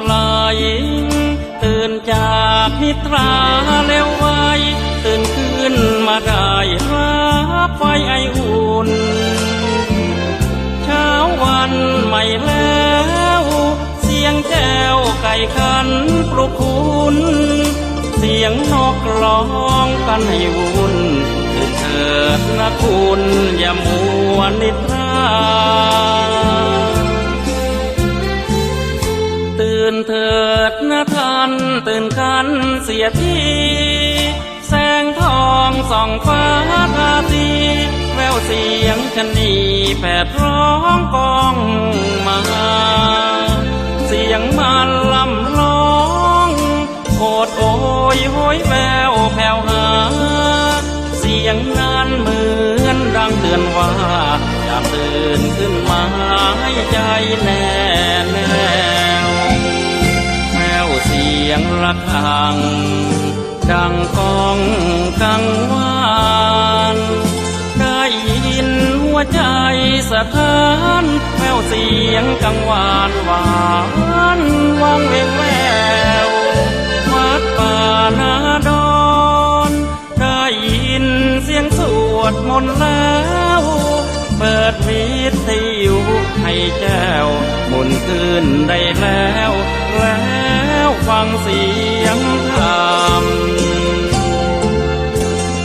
อย่ามัวหลับไหลตื่นจากนิทราเร็วไวตื่นขึ้นมาได้รับไฟไออุ่น เช้าวันใหม่แล้ว เสียงแก้วไก่ขันปลุกคุณเสียงนกร้องกันให้วุ่นตื่นเถิดนะคุณอย่ามัวนิทรา เถิดนะท่านตื่นกันเสียทีแสงทองส่องฟ้าทาสีแววเสียงชนีแผดร้องกองมาเสียงมันลำร้องโอดโอยโหยแววแผ่วหา เสียงนั้นเหมือนดังเตือนว่าอย่าตื่นขึ้นมาให้ใจแน่แน่ ระฆัง ดังกองกังวานได้ยินหัวใจสะท้านแววเสียงกังวานหวานวังเวงแวววัดป่านาดอนได้ยินเสียงสวดมนต์แล้วเปิดวิทยุให้แจ้วมุนขึ้นได้แล้วแล้ว งเสียงธรรม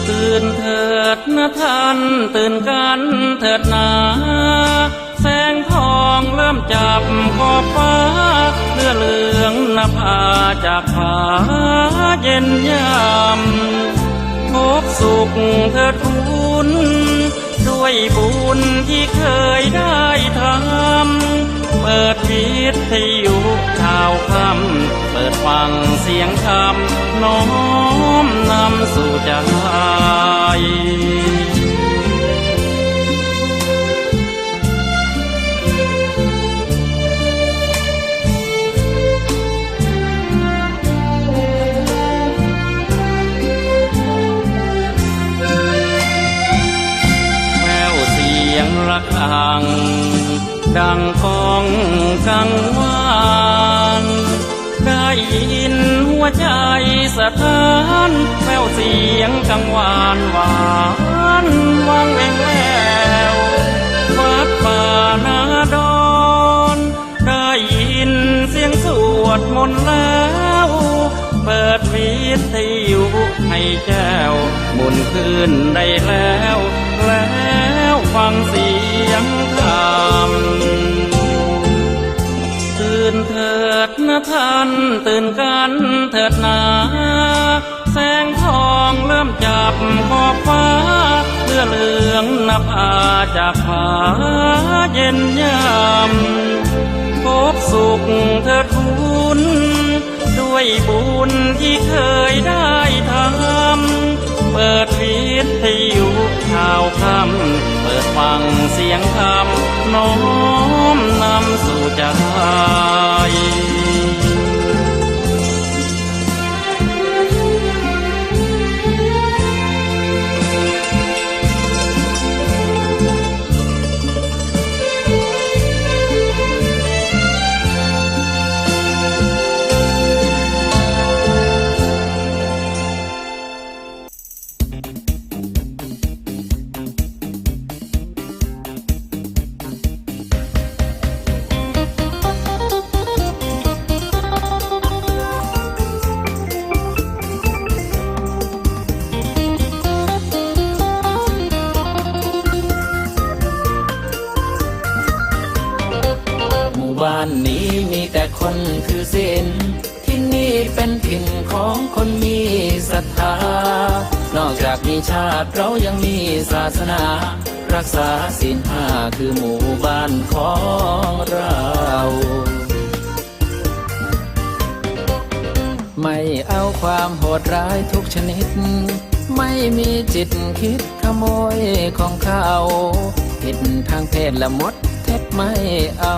ตื่นเถิดนะท่านตื่นกันเถิดนาแสงทองเริ่มจับขอบฟ้าเลือเหลืองนภาจากผาเย็นยามพบสุขเถิดคุณด้วยบุญที่เคยได้ทำ เปิดวิทยุข่าวคำเปิดฟังเสียงคำน้อมนำสู่ใจแววเสียงระฆังดังกอ งกังวานได้ยินหัวใจสะท้านแววเสียงกังวานหวานวังเวงแวววัดป่านาดอนได้ยินเสียงสวดมนต์แล้วเปิดวิทยุให้แจ้วหมุนขึ้นได้แล้ว แล้วฟังเสียงธรรม ตื่นเถิดนะท่านตื่นกันเถิดนา แสงทองเริ่มจับขอบฟ้าเลือเหลืองนภาจากผาเย็นยามพบสุขเถิดคุณด้วยบุญที่เคยได้ทำเปิดวิทยุข่าวคำเปิดฟังเสียงคำน้อมนำ สู่ใจ บ้านนี้มีแต่คนคือศิลที่นี่เป็นถิ่นของคนมีศรัทธา นอกจากมีชาติเรายังมีศาสนา รักษาศีลห้าคือหมู่บ้านของเราไม่เอาความโหดร้ายทุกชนิด ไม่มีจิตคิดขโมยของเขา ผิดทางเพศละมดเท็จไม่เอา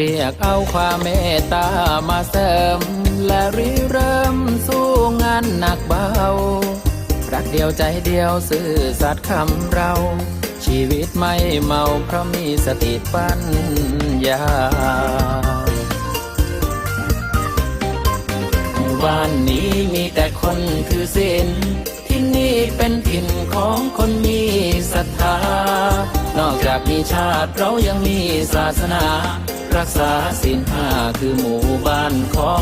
เรียกเอาความเมตตามาเสริม และริเริ่มสู้งานหนักเบา รักเดียวใจเดียวซื่อสัตย์คำเรา ชีวิตไม่เมาเพราะมีสติปัญญาบ้านนี้มีแต่คนคือศิลที่นี่เป็นถิ่นของคนมีศรัทธา นอกจากมีชาติเรายังมีศาสนา รักษาศีลห้าคือหมู่บ้านขอ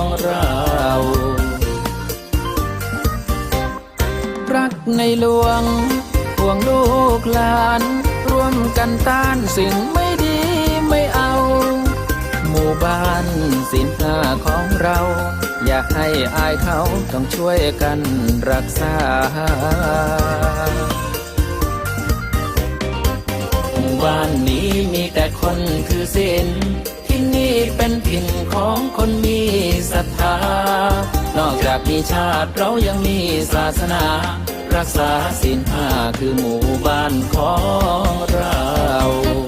งเรา รักในหลวงห่วงลูกหลาน ร่วมกันต้านสิ่งไม่ดีไม่เอา หมู่บ้านสินห้าของเรา อยากให้อายเขาต้องช่วยกันรักษา บ้านนี้มีแต่คนคือศิลที่นี่เป็นถิ่นของคนมีศรัทธา นอกจากมีชาติเรายังมีศาสนา รักษาศีลห้าคือหมู่บ้านของเรา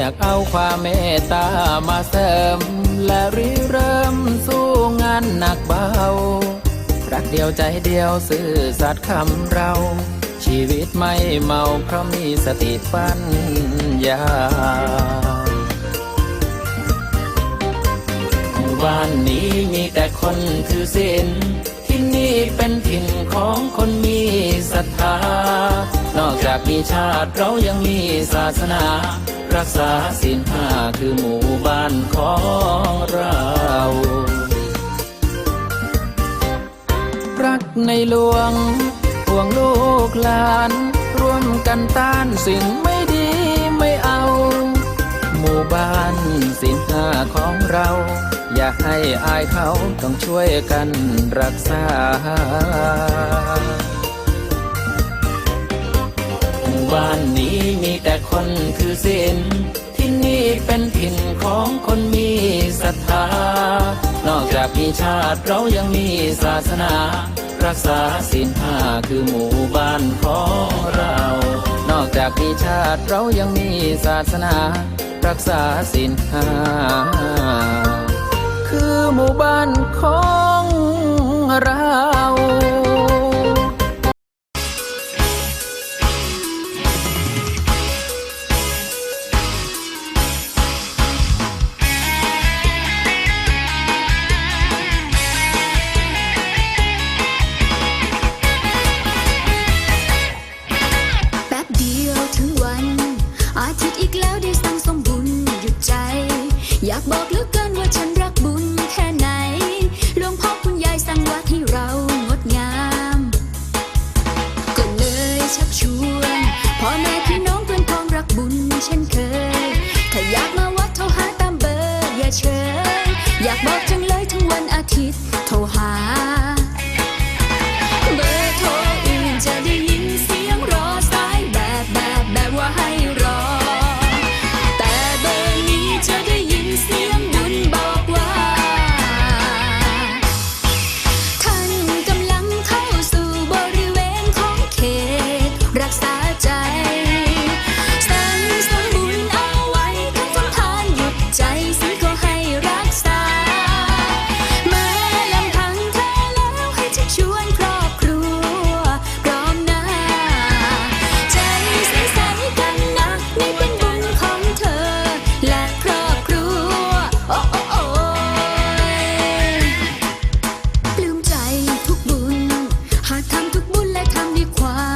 ยกเอาความเมตตามาเสริม และริเริ่มสู้งานหนักเบา รักเดียวใจเดียวซื่อสัตย์คำเรา ชีวิตไม่เมาเพราะมีสติปัญญาบ้านนี้มีแต่คนคือศิลที่นี่เป็นถิ่นของคนมีศรัทธา นอกจากมีชาติเรายังมีศาสนา รักษาศีลห้าคือหมู่บ้านของเรา รักในหลวงห่วงลูกหลาน ร่วมกันต้านสิ่งไม่ดีไม่เอา หมู่บ้านสินห้าของเรา อย่าให้อายเขาต้องช่วยกันรักษา บ้านนี้มีแต่คนคือศิลที่นี่เป็นถิ่นของคนมีศรัทธา นอกจากมีชาติเรายังมีศาสนา รักษาศีลห้าคือหมู่บ้านของเรา นอกจากมีชาติเรายังมีศาสนา รักษาศีลห้าคือหมู่บ้านของเรา อาทิตย์อีกแล้วได้สั่งสมบุญหยุดใจ อยากบอกเหลือเกินว่าฉัน น บุญและทำด้วยความ